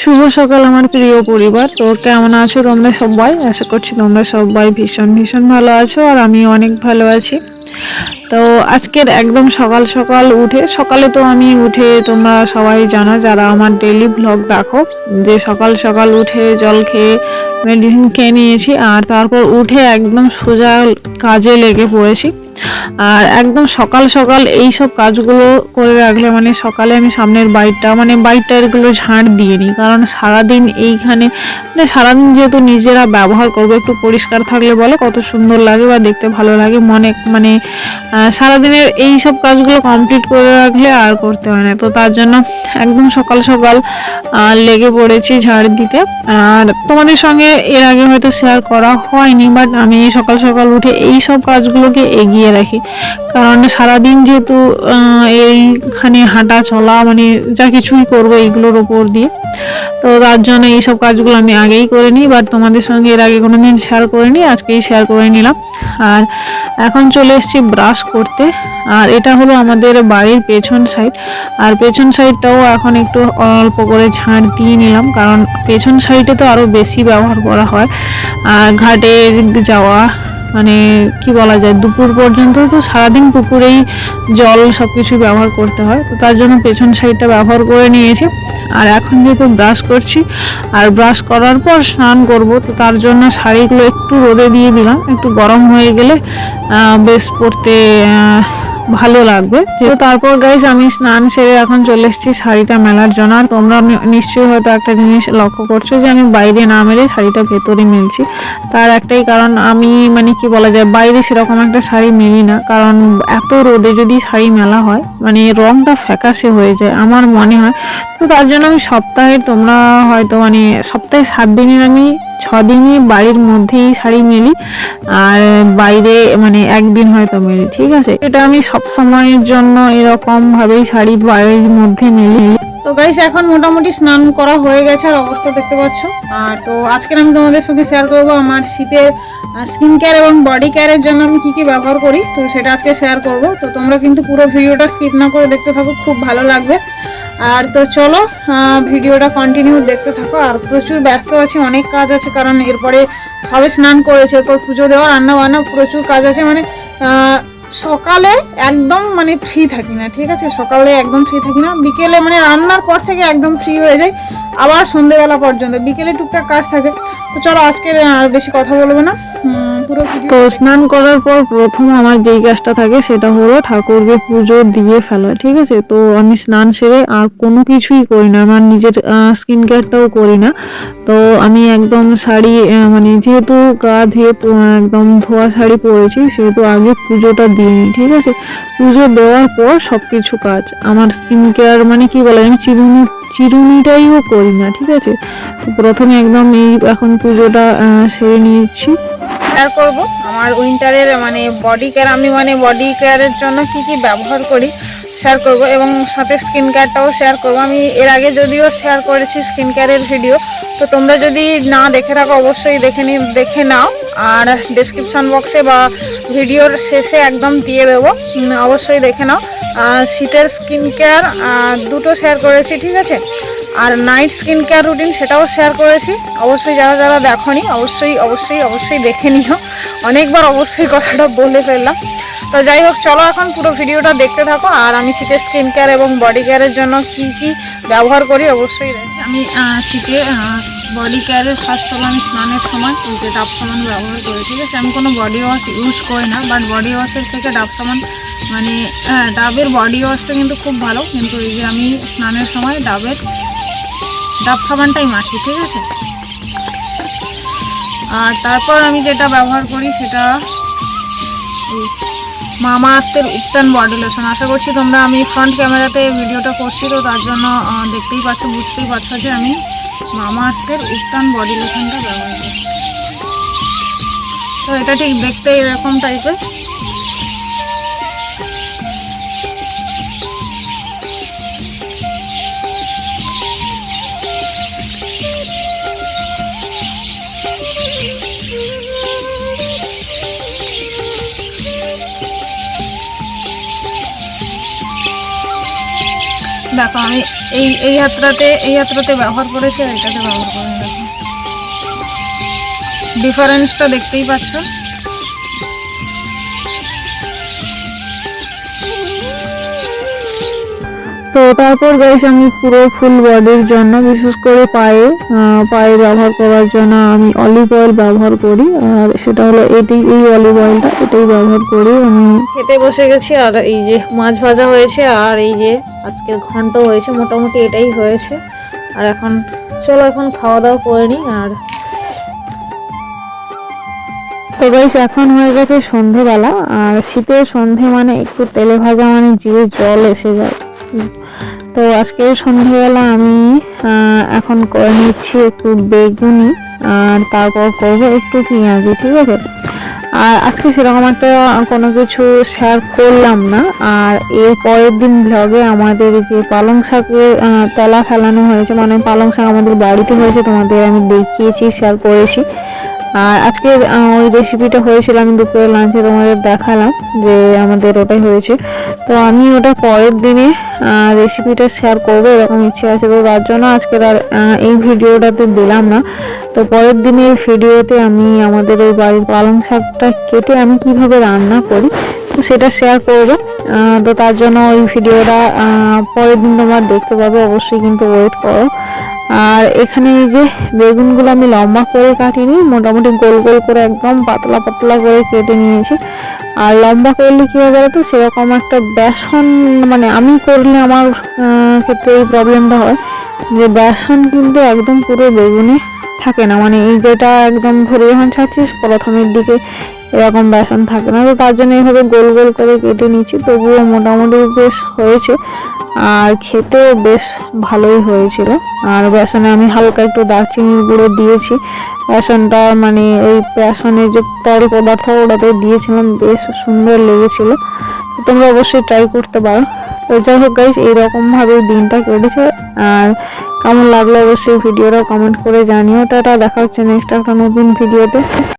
শুভ সকাল আমার প্রিয় পরিবার। তো কেমন আছো তোমরা সবাই? আশা করছি তোমরা সবাই ভীষণ ভীষণ ভালো আছো আর আমি অনেক ভালো আছি। তো আজকের একদম সকাল সকাল উঠে, সকালে তো আমি উঠে তোমরা সবাই জানো যারা আমার ডেলি ব্লগ দেখো, যে সকাল সকাল উঠে জল খেয়ে মেডিসিন খেয়ে নিয়েছি আর তারপর উঠে একদম সোজা কাজে লেগে পড়েছি। আর একদম সকাল সকাল এই সব কাজগুলো করে রাখলে মানে সকালে আমি সামনের বাড়িটা মানে বাড়িটা এগুলো ঝাঁট দিয়ে নিই। কারণ সারাদিন এইখানে মানে সারাদিন যেহেতু নিজেরা ব্যবহার করব, একটু পরিষ্কার থাকলে বলে কত সুন্দর লাগে বা দেখতে ভালো লাগে, মনে মানে সারাদিনের এই সব কাজগুলো কমপ্লিট করে রাখলে আর করতে হয় না। তো তার জন্য একদম সকাল সকাল লেগে পড়েছি ঝাড় দিতে। আর তোমাদের সঙ্গে এর আগে হয়তো শেয়ার করা হয়নি বাট আমি সকাল সকাল উঠে এই সব কাজগুলোকে এগিয়ে রাখি। কারণ সারাদিন যেহেতু এইখানে হাঁটা চলা মানে যা কিছুই করব এইগুলোর ওপর দিয়ে। তো তার জন্য এইসব কাজগুলো আমি আগেই করে নিই বাট তোমাদের সঙ্গে এর আগে কোনো দিন শেয়ার করিনি আজকেই শেয়ার করে নিলাম। আর এখন চলে এসেছি ব্রাশ করতে। আর এটা হলো আমাদের বাড়ির পেছন সাইড আর পেছন সাইডটাও এখন একটু অল্প করে ঝাঁট দিয়ে নিলাম, কারণ পেছন সাইডে তো আরও বেশি ব্যবহার করা হয়। আর ঘাটে যাওয়া মানে কি বলা যায় দুপুর পর্যন্ত তো সারাদিন পুকুরেই জল সব কিছু ব্যবহার করতে হয় তো তার জন্য পেছন সাইডটা ব্যবহার করে নিয়েছি। আর এখন যেহেতু ব্রাশ করছি আর ব্রাশ করার পর স্নান করব তো তার জন্য শাড়িগুলো একটু রোদে দিয়ে দিলাম। একটু গরম হয়ে গেলে বেশ আহ, ভালো লাগবে। তো তারপর গাইজ আমি স্নান সেরে এখন চলে এসেছি শাড়িটা মেলার জন্য। আর তোমরা নিশ্চয়ই হয়তো একটা জিনিস লক্ষ্য করছ যে আমি বাইরে না মেলে শাড়িটা ভেতরে মেলছি। তার একটাই কারণ আমি মানে কি বলা যায় বাইরে সেরকম একটা শাড়ি মেলি না। কারণ এত রোদে যদি শাড়ি মেলা হয় মানে রংটা ফ্যাকাশে হয়ে যায় আমার মনে হয়। তো তার জন্য আমি সপ্তাহে তোমরা হয়তো মানে সপ্তাহে সাত দিনের আমি ছ দিনই বাড়ির মধ্যেই শাড়ি মেলি, আর বাইরে মানে একদিন হয়তো মেলি, ঠিক আছে? এটা আমি সব সময়ের জন্য এরকম ভাবেই শাড়ি বাড়ির মধ্যে মেলি। তো গাইস এখন মোটামুটি স্নান করা হয়ে গেছে, আর অবস্থা দেখতে পাচ্ছ। আর তো আজকে আমি তোমাদের সঙ্গে শেয়ার করব আমার শীতের স্কিন কেয়ার এবং বডি কেয়ারের জন্য আমি কি কি ব্যবহার করি, তো সেটা আজকে শেয়ার করব। তো তোমরা কিন্তু পুরো ভিডিওটা স্কিপ না করে দেখতে থাকো, খুব ভালো লাগবে। আর তো চলো ভিডিওটা কন্টিনিউ দেখতে থাকো। আর প্রচুর ব্যস্ত আছি, অনেক কাজ আছে, কারণ এরপরে সবে স্নান করেছে, এরপর পুজো দেওয়া, রান্না বান্না, প্রচুর কাজ আছে। মানে সকালে একদম মানে ফ্রি থাকি না, ঠিক আছে? সকালে একদম ফ্রি থাকি না। বিকেলে মানে রান্নার পর থেকে একদম ফ্রি হয়ে যাই, আবার সন্ধেবেলা পর্যন্ত। বিকেলে টুকটাক কাজ থাকে। তো চলো আজকে আর বেশি কথা বলব না। তো স্নান করার পর প্রথম আমার যেই কাজটা থাকে সেটা হলো ঠাকুরকে পুজো দিয়ে ফেলা, ঠিক আছে? তো আমি স্নান সেরে আর কোনো কিছুই করি না, আমার নিজের স্কিন কেয়ারটাও করি না। তো আমি একদম শাড়ি মানে যেহেতু গা ধুয়ে একদম ধোয়া শাড়ি পরেছি, সেহেতু আগে পুজোটা দিয়ে নিই, ঠিক আছে? পুজো দেওয়ার পর সব কিছু কাজ। আমার স্কিন কেয়ার মানে কি বলে আমি চিরুনি, চিরুনিটাইও করি না, ঠিক আছে? তো প্রথমে একদম এই এখন পুজোটা সেরে নিচ্ছি শেয়ার করব। আমার উইন্টারের মানে বডি কেয়ার আমি মানে বডি কেয়ারের জন্য কি কি ব্যবহার করি শেয়ার করব এবং সাথে স্কিন কেয়ারটাও শেয়ার করব। আমি এর আগে যদিও শেয়ার করেছি স্কিন কেয়ারের ভিডিও তো তোমরা যদি না দেখে থাকো, অবশ্যই দেখে নি, দেখে নাও। আর ডেসক্রিপশন বক্সে বা ভিডিওর শেষে একদম দিয়ে দেবো। অবশ্যই দেখে নাও। শীতের স্কিন কেয়ার দুটো শেয়ার করেছি, ঠিক আছে? আর নাইট স্কিন কেয়ার রুটিন সেটাও শেয়ার করেছি। অবশ্যই যারা যারা দেখনি, অবশ্যই অবশ্যই অবশ্যই দেখে নিও। অনেকবার অবশ্যই কথাটা বলে ফেললাম। তো যাই হোক, চলো এখন পুরো ভিডিওটা দেখতে থাকো। আর আমি শীতের স্কিন কেয়ার এবং বডি কেয়ারের জন্য কি কি ব্যবহার করি অবশ্যই। আমি শীতে বডি কেয়ারের ফার্স্ট হলো আমি স্নানের সময় যে ডাব সাবান ব্যবহার করি, ঠিক আছে? আমি কোনো বডি ওয়াশ ইউজ করি না বাট বডি ওয়াশের থেকে ডাব সামান মানে ডাবের বডি ওয়াশটা কিন্তু খুব ভালো। কিন্তু এই যে আমি স্নানের সময় ডাবের ডাব সাবানটাই মাখি, ঠিক আছে? আর তারপর আমি যেটা ব্যবহার করি সেটা মামা আর্থের উত্তান বডি লোশন আশা করছি তোমরা আমি ফ্রন্ট ক্যামেরাতে ভিডিওটা করছি, তো তার জন্য দেখতেই পাচ্ছ, বুঝতেই পারছ যে আমি মামা আর্থের উত্তান বডি লোশনটা ব্যবহার করি। তো এটা ঠিক দেখতে এরকম টাইপের দেখো আমি এই এই হাতটাতে এই হাতটাতে ব্যবহার করেছি আর এটাতে ব্যবহার করি দেখো ডিফারেন্সটা দেখতেই পাচ্ছ। তো তারপর গাইস আমি পুরো ফুল বডির জন্য বিশেষ করে পায়ে পায়ে ব্যবহার করার জন্য আমি অলিভ অয়েল ব্যবহার করি। আর সেটা হলো এটি এই অলিভ অয়েলটা এটাই ব্যবহার করি আমি। খেতে বসে গেছি আর এই যে মাছ ভাজা হয়েছে আর এই যে আজকের ঘন্ট হয়েছে মোটামুটি এটাই হয়েছে। আর এখন চলো এখন খাওয়া দাওয়া করে নিই আর তো গাইস এখন হয়ে গেছে সন্ধেবেলা আর শীতের সন্ধে মানে একটু তেলে ভাজা মানে জিভে জল এসে যায়। তো আজকে সন্ধেবেলা আমি এখন করে নিচ্ছি একটু বেগুনি, আর তারপর করব একটু পেঁয়াজি, ঠিক আছে? আর আজকে সেরকম একটা কোনো কিছু শেয়ার করলাম না, আর এর পরের দিন ব্লগে আমাদের যে পালং শাকের তলা ফেলানো হয়েছে মানে পালং শাক আমাদের বাড়িতে হয়েছে, তোমাদের আমি দেখিয়েছি শেয়ার করেছি। আর আজকের আহ, ওই রেসিপিটা হয়েছিল আমি দুপুরে লাঞ্চে তোমাদের দেখালাম যে আমাদের ওটাই হয়েছে। তো আমি ওটা পরের দিনে রেসিপিটা শেয়ার করব এরকম ইচ্ছে আছে তো তার জন্য আজকের আর এই ভিডিওটাতে দিলাম না। তো পরের দিনের ভিডিওতে আমি আমাদের এই বাড়ির পালং শাকটা কেটে আমি কীভাবে রান্না করি তো সেটা শেয়ার করব। তো তার জন্য ওই ভিডিওটা পরের দিন তোমরা দেখতে পাবে অবশ্যই কিন্তু ওয়েট করো। আর এখানে এই যে বেগুনগুলো আমি লম্বা করে কাটিনি, মোটামুটি গোল গোল করে একদম পাতলা পাতলা করে কেটে নিয়েছি। আর লম্বা করলে কী হবে তো সেরকম একটা বেসন মানে আমি করলে আমার ক্ষেত্রে এই প্রবলেমটা হয় যে বেসন কিন্তু একদম পুরো বেগুনে থাকে না। মানে এই যেটা একদম ধরে যখন ছাড়ছিস, প্রথমের দিকে এরকম বেসন থাকে না। তো তার জন্য এইভাবে গোল গোল করে কেটে নিচ্ছি তবুও মোটামুটি বেশ হয়েছে। আর খেতেও বেশ ভালোই হয়েছিল। আর বেসনে আমি হালকা একটু দারচিনির গুঁড়ো দিয়েছি। বেসনটা মানে ওই বেসনের যে তরল পদার্থ ওটাতে দিয়েছিলাম, বেশ সুন্দর লেগেছিল। তোমরা অবশ্যই ট্রাই করতে পারো। তো যাই হোক গাইজ এইরকমভাবে দিনটা কেটেছে। আর কেমন লাগল অবশ্যই ভিডিওটা কমেন্ট করে জানিও। টাটা, দেখা হচ্ছে নেক্সট একটা নতুন ভিডিওতে